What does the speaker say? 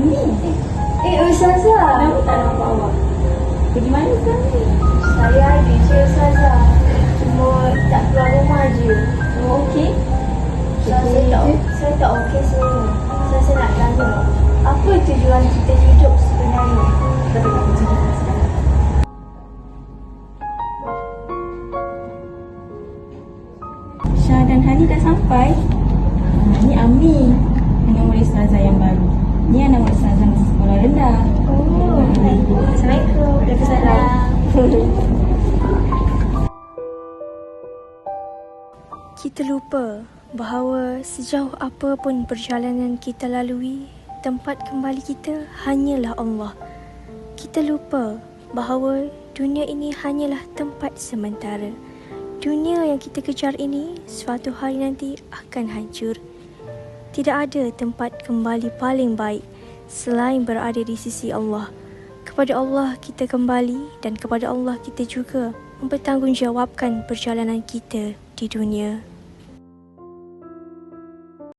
Ami. Eh, Ustazah. Kenapa tak nampak awak? Pergi mana sekarang ni? Saya ada je Ustazah. Cuma tak keluar rumah je. Oh, okey. Ustazah, saya tak, saya tak okey sebenarnya. Ustazah nak tanya. Apa tujuan kita hidup sebenarnya? Kita tengok macam mana sekarang. Syah dan Hani dah sampai. Ha, ni Ami dengan murid Ustazah yang baru. Kita lupa bahawa sejauh apa pun perjalanan kita lalui, tempat kembali kita hanyalah Allah. Kita lupa bahawa dunia ini hanyalah tempat sementara. Dunia yang kita kejar ini suatu hari nanti akan hancur. Tidak ada tempat kembali paling baik selain berada di sisi Allah. Kepada Allah kita kembali dan kepada Allah kita juga mempertanggungjawabkan perjalanan kita di dunia.